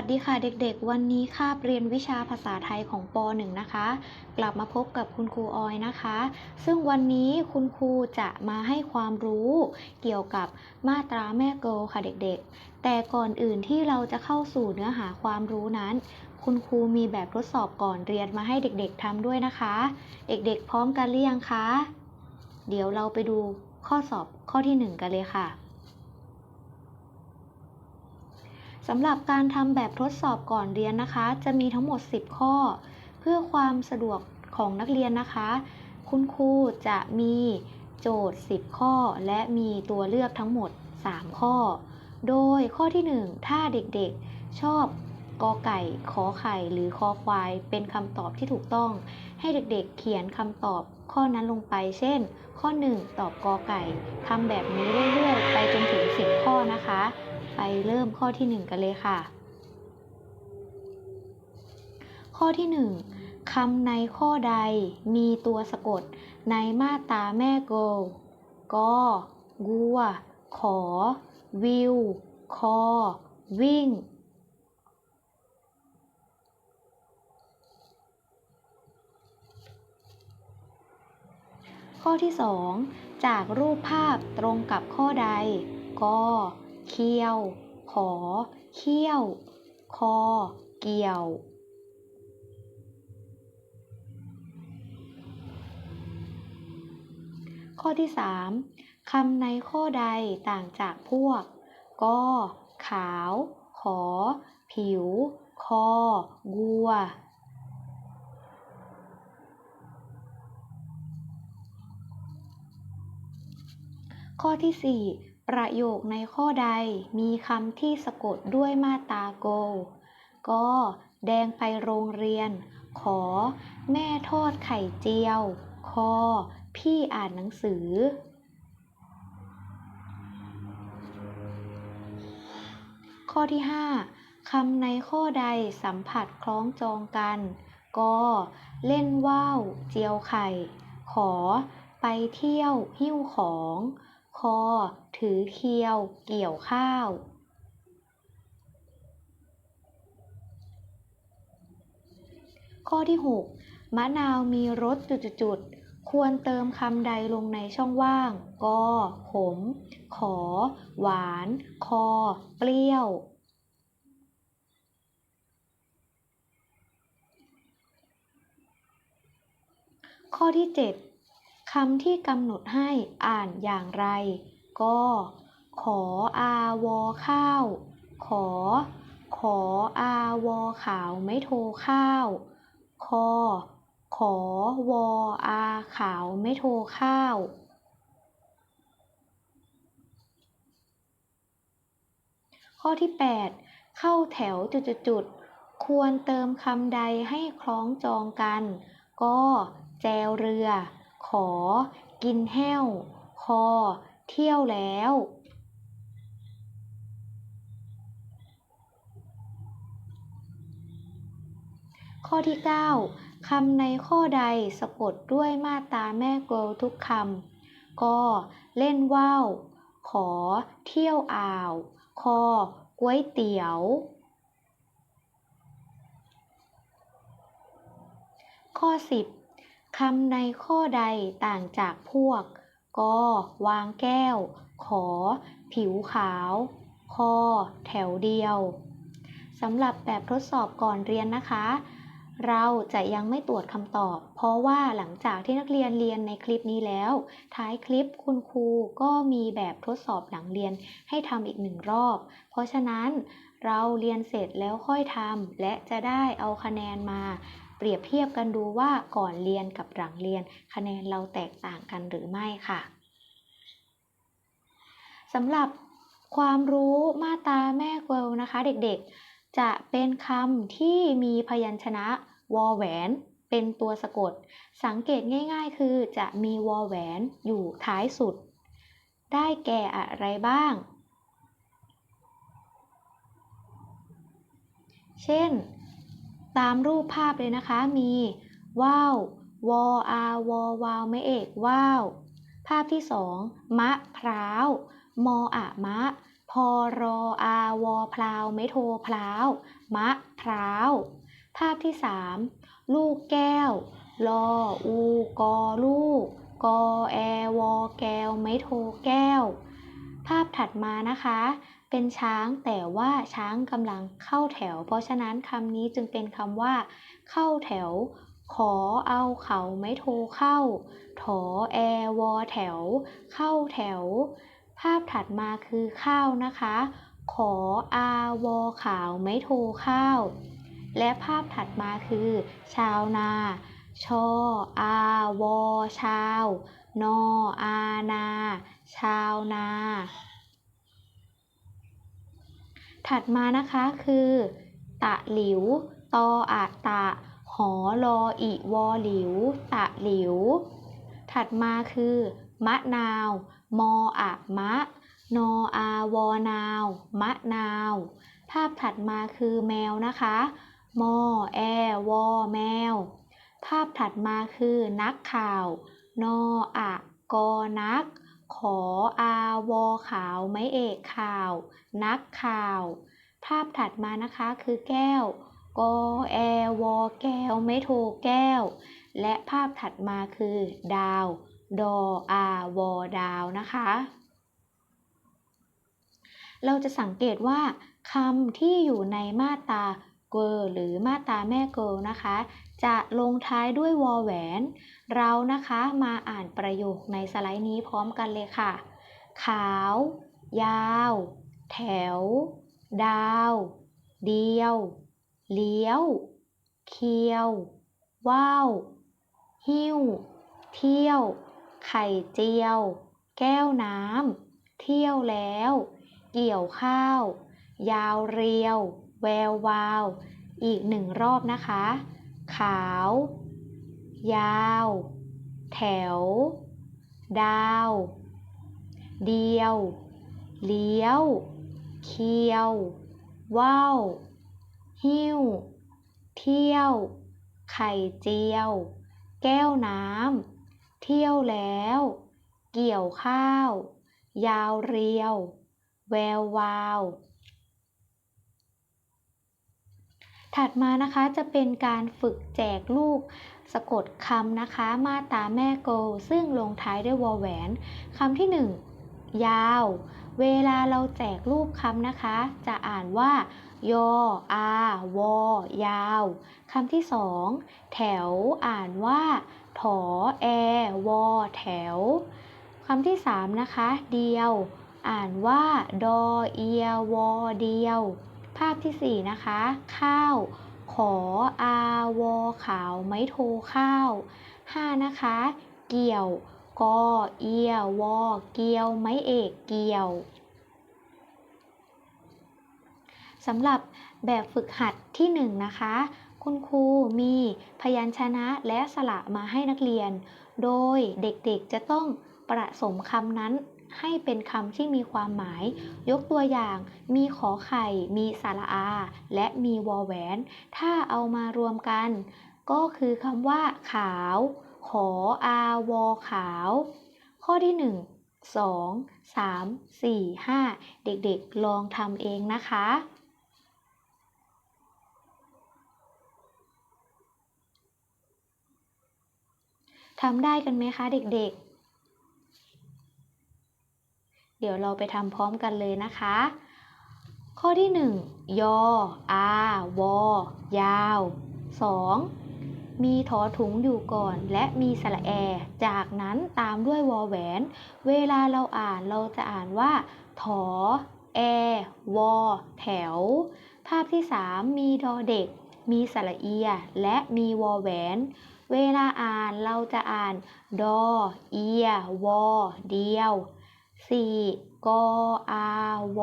วัสดีค่ะเด็กๆ วันนี้คาบเรียนวิชาภาษาไทยของป .1 นะคะ กลับมาพบกับคุณครูออยนะคะ ซึ่งวันนี้คุณครูจะมาให้ความรู้เกี่ยวกับมาตราแม่เกิลค่ะเด็กๆ แต่ก่อนอื่นที่เราจะเข้าสู่เนื้อหาความรู้นั้น คุณครูมีแบบทดสอบก่อนเรียนมาให้เด็กๆทำด้วยนะคะ เด็กๆ พร้อมกันหรือยังคะ เดี๋ยวเราไปดูข้อสอบข้อที่หนึ่งกันเลยค่ะ สำหรับการทำแบบทดสอบก่อนเรียนนะคะ จะมีทั้งหมด 10 ข้อ เพื่อความสะดวกของนักเรียนนะคะ คุณครูจะมีโจทย์ 10 ข้อ และมีตัวเลือกทั้งหมด 3 ข้อ โดยข้อที่ 1 ถ้าเด็กๆชอบกอไก่ ขอไข่ หรือคอควาย เป็นคำตอบที่ถูกต้อง ให้เด็กๆ เขียนคำตอบข้อนั้นลงไป เช่น ข้อ 1 ตอบกอไก่ ทำแบบนี้เรื่อยๆ ไปจนถึง 10 ข้อนะคะ ไปเริ่มข้อที่ 1 กันเลยค่ะ ข้อที่ 1คำในข้อใดมีตัวสะกดในมาตราแม่โกลกอกัว ขอ วิว คอ วิ่ง ข้อที่ 2 จากรูปภาพตรงกับข้อใดกอ เคี้ยว ขอเขี้ยว คอ เกี่ยว ข้อที่ 3คำในข้อใดต่างจากพวก กอ ขาว ขอ ผิว คอ วัวข้อที่ 4 ประโยคในข้อใดมีคำที่สะกดด้วยมาตราโกกอแดงไปโรงเรียน ขอ แม่ทอดไข่เจียว คอ พี่อ่านหนังสือ ข้อที่ 5 คำในข้อใดสัมผัสคล้องจองกันกอเล่นว่าว เจียวไข่ ขอ ไปเที่ยว หิ้วของ คอ ถือเคียว เกี่ยวข้าว ข้อที่ 6 มะนาวมีรสจุดๆๆ ควรเติมคำใดลงในช่องว่าง กอ ขม ขอ หวาน คอ เปรี้ยวข้อที่ 7 คำที่กำหนดให้อ่านอย่างไรกอขออาวอข้าว ขอ ขออาวอขาวไม่โทข้าว คอ ขอวออาขาวไม่โทข้าวข้อที่ 8 เข้าแถวจุดๆๆ ควรเติมคำใดให้คล้องจองกันกอแจวเรือ ขอ กินแห้ว คอ เที่ยวแล้ว ข้อที่ 9คำในข้อใดสะกดด้วยมาตราแม่กลทุกคำกอเล่นว่าวขอ เที่ยวอ่าว คอก๋วยเตี๋ยว ข้อ 10 คำในข้อใดต่างจากพวกกอวางแก้ว ขอ ผิวขาวคอแถวเดียวสำหรับแบบทดสอบก่อนเรียนนะคะ เราจะยังไม่ตรวจคำตอบ เพราะว่าหลังจากที่นักเรียนเรียนในคลิปนี้แล้ว ท้ายคลิปคุณครูก็มีแบบทดสอบหลังเรียนให้ทำอีกหนึ่งรอบ เพราะฉะนั้นเราเรียนเสร็จแล้วค่อยทำและจะได้เอาคะแนนมา เปรียบเทียบกันดูว่าก่อนเรียนกับหลังเรียน คะแนนเราแตกต่างกันหรือไม่ค่ะสำหรับความรู้มาตาแม่เกลนะคะเด็กๆ จะเป็นคำที่มีพยัญชนะวอแหวน เป็นตัวสะกด สังเกตง่ายๆ คือจะมีวอแหวนอยู่ท้ายสุด ได้แก่อะไรบ้าง เช่น ตามรูปภาพเลยนะคะ มีว่าววออาวอวาวไม่เอกว่าว ภาพที่สองมะพร้าว มออะมะ พอรออาวอพลาวไม่โทพลาว มะพร้าว ภาพที่สามลูกแก้ว ลออูกอลูก กอแอวอแก้ว ไม่โทแก้ว ภาพถัดมานะคะ เป็นช้างแต่ว่าช้างกำลังเข้าแถว เพราะฉะนั้นคำนี้จึงเป็นคำว่า เข้าแถว ขอเอาเขาไม่โทเข้า ถอแอวอแถว เข้าแถว ภาพถัดมาคือข้าวนะคะ ขออาวอขาวไม่โทข้าว และภาพถัดมาคือ ชาวนา ชออาวอชาว นออานา ชาวนา ถัดมานะคะคือ ตะหลิว ตออะตะ หอลออิวอหลิว ตะหลิว ถัดมาคือ มะนาว มออะมะ นออาวอนาว มะนาว ภาพถัดมาคือแมวนะคะ มอแอวอแมว ภาพถัดมาคือนักข่าว นออะกอนัก ขออาวอขาวไม่เอกข่าว นักข่าว ภาพถัดมานะคะคือแก้วกอแอวอแก้วไม่โทแก้ว และภาพถัดมาคือ ดาว ดออาวอดาวนะคะ เราจะสังเกตว่าคำที่อยู่ในมาตราเกอหรือมาตราแม่เกอนะคะ จะลงท้ายด้วยวอแหวน เรานะคะมาอ่านประโยคในสไลด์นี้พร้อมกันเลยค่ะ ขาว ยาว แถว ดาว เดียว เลี้ยว เคียวว่าว หิ้ว เที่ยว ไข่เจียว แก้วน้ำ เที่ยวแล้ว เกี่ยวข้าว ยาวเรียว แวววาว อีกหนึ่งรอบนะคะ ขาว ยาว แถว ดาว เดียว เลี้ยว เคียว ว่าว หิ้ว เที่ยว ไข่เจียว แก้วน้ำ เที่ยวแล้ว เกี่ยวข้าว ยาวเรียว แวววาว ถัดมานะคะจะเป็นการฝึกแจกลูกสะกดคำนะคะ มาตาแม่โก ซึ่งลงท้ายด้วยวอแหวนคำที่หนึ่งยาว เวลาเราแจกรูปคำนะคะ จะอ่านว่ายออาวอยาวคำที่สองแถวอ่านว่าถอแอวอแถวคำที่สามนะคะ เดียว อ่านว่า ดอเอียวอเดียว ภาพที่สี่นะคะ ข้าว ขออาวอขาวไม้โทข้าวห้านะคะ เกี่ยวกอเอียวอเกี่ยวไม้เอกเกี่ยวสำหรับแบบฝึกหัดที่1นนะคะ คุณครูมีพยัญชนะและสระมาให้นักเรียน โดยเด็กๆจะต้องประสมคำนั้น ให้เป็นคำที่มีความหมาย ยกตัวอย่าง มีขอไข่ มีสระอา และมีวอแหวน ถ้าเอามารวมกัน ก็คือคำว่า ขาว ขออาวอขาว ข้อที่ 1 2 3 4 5 เด็กๆ ลองทำเองนะคะ ทำได้กันไหมคะเด็กๆ เดี๋ยวเราไปทำพร้อมกันเลยนะคะ ข้อที่ 1 ยออาวอยาว 2. มีถอถุงอยู่ก่อน และมีสระแอ จากนั้นตามด้วยวอแหวน เวลาเราอ่านเราจะอ่านว่า ถอ แอ วอ แถว ภาพที่ 3 มีดอเด็ก มีสระเอีย และมีวอแหวนเวลาอ่านเราจะอ่าน ดอ เอีย วอ เดียว 4. กอาว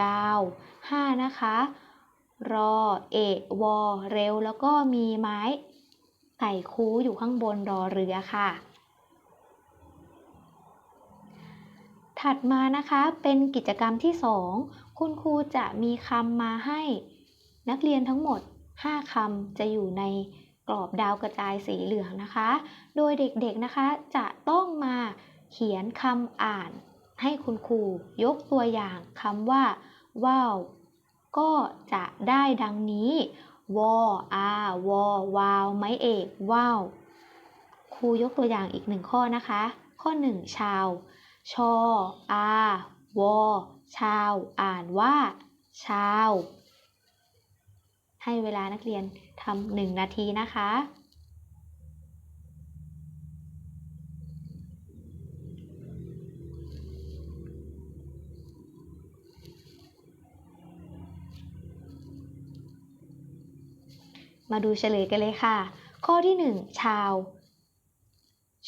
กาว 5. นะคะ รอเอวอเร็วแล้วก็มีไม้ไก่คูอยู่ข้างบนรอเรือค่ะ ถัดมานะคะเป็นกิจกรรมที่ 2 คุณครูจะมีคำมาให้ นักเรียนทั้งหมด 5คำจะอยู่ในกรอบดาวกระจายสีเหลืองนะคะ โดยเด็กๆนะคะจะต้องมาเขียนคำอ่าน ให้คุณครูยกตัวอย่างคำว่าว้าวก็จะได้ดังนี้วออาวอวาว ไม้เอกว้าวครูยกตัวอย่างอีกหนึ่งข้อนะคะ ข้อหนึ่งชาว ชออาวอชาว อ่านว่า ชาว ให้เวลานักเรียนทำหนึ่งนาทีนะคะ มาดูเฉลยกันเลยค่ะ ข้อที่ 1 ชาว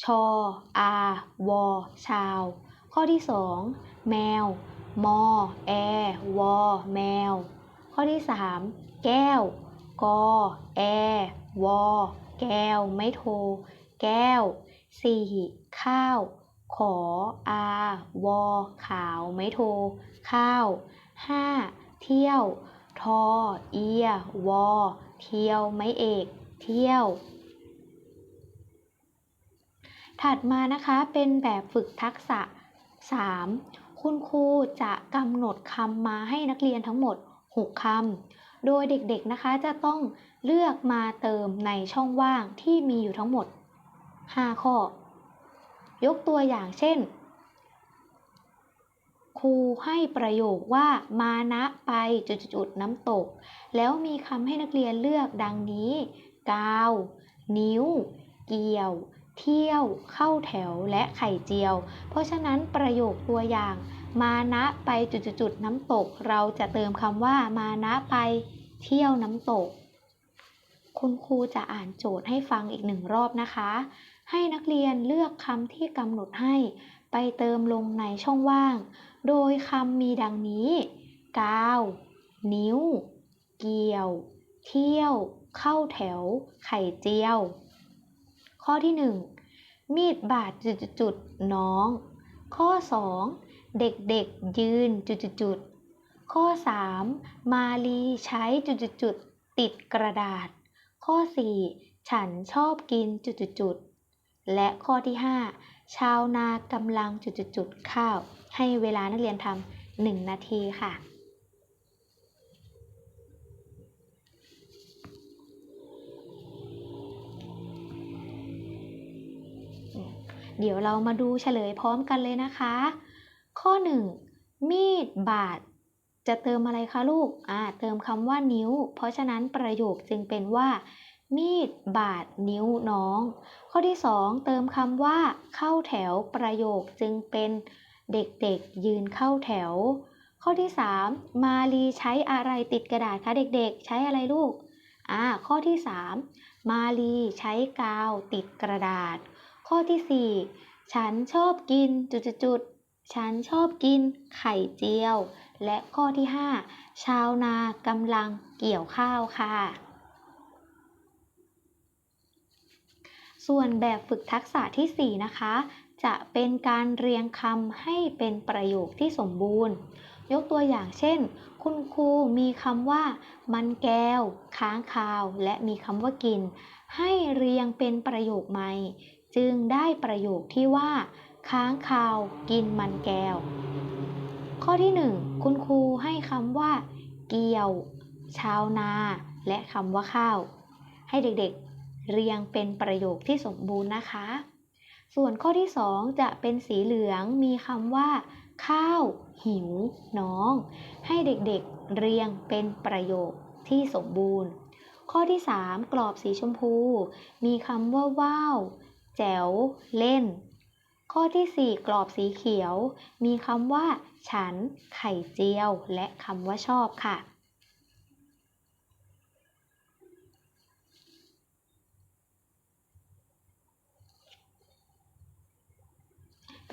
ชออาวอชาว ข้อที่ 2 แมว มอ แอ วอ แมว ข้อที่ 3 แก้ว กอ แอ วอ แก้ว ไม่โท แก้ว 4. ข้าว ขอ อา วอ ขาว ไม่โท ข้าว 5. เที่ยว ทอ เอีย วอ เที่ยว ไม่เอก เที่ยว ถัดมานะคะเป็นแบบฝึกทักษะ 3. คุณครูจะกำหนดคำมาให้นักเรียนทั้งหมด 6คำ โดยเด็กๆนะคะจะต้องเลือกมาเติมในช่องว่างที่มีอยู่ทั้งหมด 5 ข้อ ยกตัวอย่างเช่น รูให้ประโยคว่ามานะไปจุดๆน้ำตก แล้วมีคำให้นักเรียนเลือกดังนี้ กาว นิ้ว เกี่ยว เที่ยว เข้าแถวและไข่เจียว เพราะฉะนั้นประโยคตัวอย่าง มานะไปจุดๆน้ำตก เราจะเติมคำว่ามานะไป เที่ยวน้ำตก คุณครูจะอ่านโจทย์ให้ฟังอีกหนึ่งรอบนะคะให้นักเรียนเลือกคำที่กำหนดให้ ไปเติมลงในช่องว่าง โดยคำมีดังนี้ กาว นิ้ว เกี่ยว เที่ยว เข้าแถว ไข่เจียว ข้อที่ 1 มีดบาดจุดๆน้อง ข้อ 2 เด็กๆยืนจุดๆข้อ 3 มาลีใช้จุดๆติดกระดาษ ข้อ 4 ฉันชอบกินจุดๆและข้อที่ 5 ชาวนากำลังจุดๆข้าว ให้เวลานักเรียนทำหนึ่งนาทีค่ะ เดี๋ยวเรามาดูเฉลยพร้อมกันเลยนะคะ ข้อ 1 มีดบาดจะเติมอะไรคะลูก อ่า เติมคำว่านิ้ว เพราะฉะนั้นประโยคจึงเป็นว่า มีด บาด นิ้วน้อง ข้อที่ 2 เติมคำว่า เข้าแถวประโยคจึงเป็นเด็กๆ ยืนเข้าแถว ข้อที่ 3 มาลีใช้อะไรติดกระดาษคะเด็กๆ ใช้อะไรลูกอ่าข้อที่ 3 มาลีใช้กาวติดกระดาษ ข้อที่ 4 ฉันชอบกินจุดๆฉันชอบกินไข่เจียว และข้อที่ 5 ชาวนากำลังเกี่ยวข้าวค่ะ ส่วนแบบฝึกทักษะทีสี่ 4 นะคะ จะเป็นการเรียงคำให้เป็นประโยคที่สมบูรณ์ ยกตัวอย่างเช่น คุณครูมีคำว่า มันแก้ว ค้างคาว และมีคำว่ากิน ให้เรียงเป็นประโยคใหม่ จึงได้ประโยคที่ว่า ค้างคาว กินมันแก้ว ข้อที่ 1 คุณครูให้คำว่า เกี่ยว ชาวนา และคำว่าข้าว ให้เด็กๆ เรียงเป็นประโยคที่สมบูรณ์นะคะ ส่วนข้อที่ 2 จะเป็นสีเหลืองมีคำว่า ข้าว หิว น้อง ให้เด็กๆเรียงเป็นประโยคที่สมบูรณ์ ข้อที่ 3 กรอบสีชมพู มีคำว่าว้าว แจ๋ว เล่น ข้อที่ 4 กรอบสีเขียว มีคำว่า ฉัน ไข่เจียว และคำว่าชอบค่ะ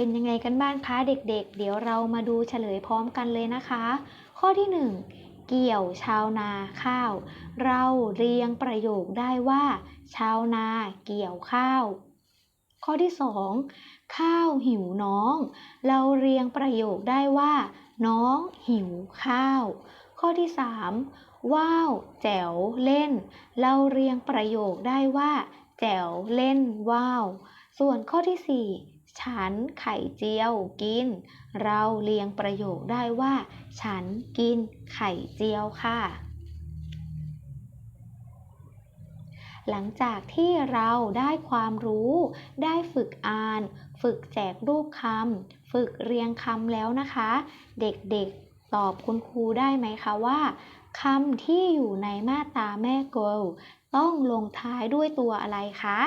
เป็นยังไงกันบ้างคะเด็กๆเดี๋ยวเรามาดูเฉลยพร้อมกันเลยนะคะ ข้อที่ 1 เกี่ยวชาวนาข้าว เราเรียงประโยคได้ว่า ชาวนาเกี่ยวข้าว ข้อที่ 2 ข้าวหิวน้อง เราเรียงประโยคได้ว่า น้องหิวข้าว ข้อที่ 3 ว้าวแจ๋วเล่น เราเรียงประโยคได้ว่าแจ๋วเล่นว้าว ส่วนข้อที่ 4 ฉันไข่เจียวกิน เราเรียงประโยคได้ว่า ฉันกินไข่เจียวค่ะ หลังจากที่เราได้ความรู้ ได้ฝึกอ่าน ฝึกแจกรูปคำ ฝึกเรียงคำแล้วนะคะ เด็กๆตอบคุณครูได้ไหมคะว่าคำที่อยู่ในมาตราแม่เกลต้องลงท้ายด้วยตัวอะไรคะ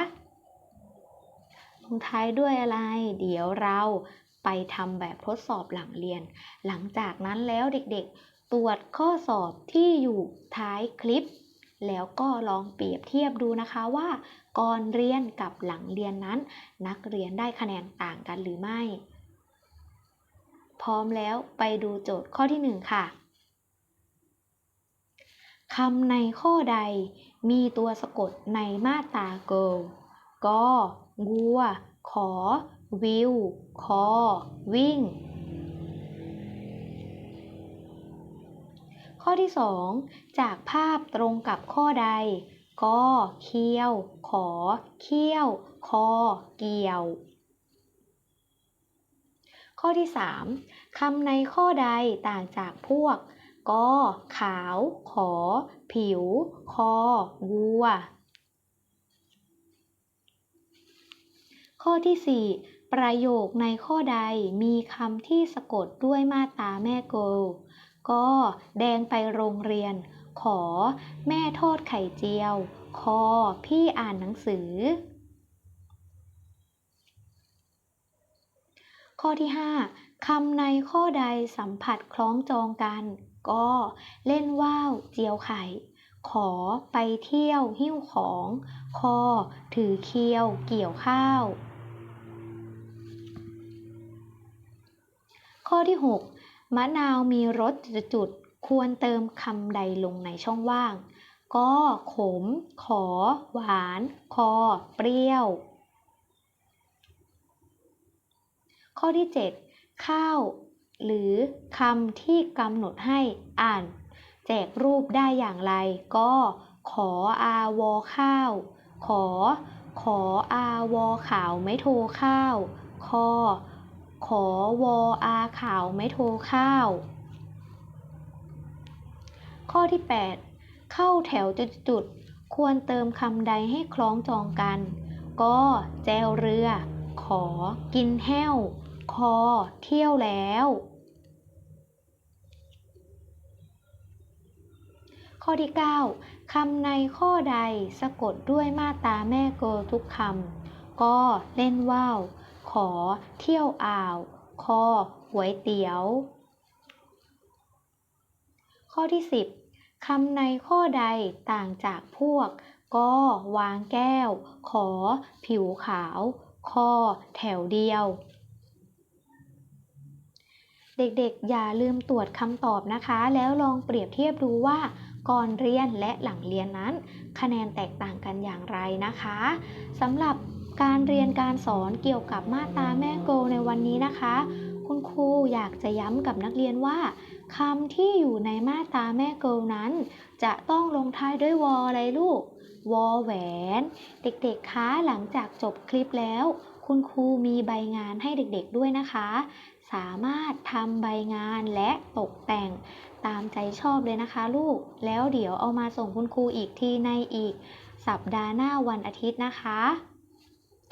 งท้ายด้วยอะไร เดี๋ยวเราไปทำแบบทดสอบหลังเรียน หลังจากนั้นแล้วเด็กๆ ตรวจข้อสอบที่อยู่ท้ายคลิป แล้วก็ลองเปรียบเทียบดูนะคะว่า ก่อนเรียนกับหลังเรียนนั้น นักเรียนได้คะแนนต่างกันหรือไม่ พร้อมแล้วไปดูโจทย์ข้อที่ 1 ค่ะคำในข้อใดมีตัวสะกดในมาตราเกิลก วัว ขอ วิว คอ วิ่ง ข้อที่ 2 จากภาพตรงกับข้อใดกอเคี้ยว ขอ เคี้ยว คอ เกี่ยว ข้อที่ 3คำในข้อใดต่างจากพวกกอขาว ขอ ผิว คอวัว ข้อที่ 4 ประโยคในข้อใดมีคำที่สะกดด้วยมาตราแม่โกลก็แดงไปโรงเรียน ขอ แม่ทอดไข่เจียว คอ พี่อ่านหนังสือ ข้อที่ 5 คำในข้อใดสัมผัสคล้องจองกัน ก็เล่นว่าวเจียวไข่ ขอไปเที่ยวหิ้วของ คอ ถือเคียวเกี่ยวข้าว ข้อที่ 6 มะนาวมีรสจุดๆควรเติมคำใดลงในช่องว่างก็ขม ขอ หวาน คอ เปรี้ยว ข้อที่ 7 ข้าว หรือคำที่กำหนดให้อ่าน แจกรูปได้อย่างไร ก็ขออาวอข้าว ขอ ขออาวอขาวไม่โทข้าว คอ ขอวออาขาวไม่โทข้าว ข้อที่ 8 เข้าแถวจุดๆควรเติมคำใดให้คล้องจองกันก็แจวเรือ ขอ กินแห้ว คอ เที่ยวแล้ว ข้อที่ 9คำในข้อใดสะกดด้วยมาตาแม่เกลทุกคำก็เล่นว่าว ขอ เที่ยวอ่าว คอหวยเตี๋ยว ข้อที่ 10คำในข้อใดต่างจากพวกก็วางแก้ว ขอ ผิวขาว คอ แถวเดียว เด็กๆ อย่าลืมตรวจคำตอบนะคะ แล้วลองเปรียบเทียบดูว่าก่อนเรียนและหลังเรียนนั้น คะแนนแตกต่างกันอย่างไรนะคะสำหรับ การเรียนการสอนเกี่ยวกับมาตราแม่โกในวันนี้นะคะ คุณครูอยากจะย้ำกับนักเรียนว่าคำที่อยู่ในมาตราแม่โกนั้น จะต้องลงท้ายด้วยวออะไรลูกวอแหวน เด็กๆคะหลังจากจบคลิปแล้ว คุณครูมีใบงานให้เด็กๆด้วยนะคะ สามารถทำใบงานและตกแต่งตามใจชอบเลยนะคะลูก แล้วเดี๋ยวเอามาส่งคุณครูอีกทีในอีก สัปดาห์หน้าวันอาทิตย์นะคะ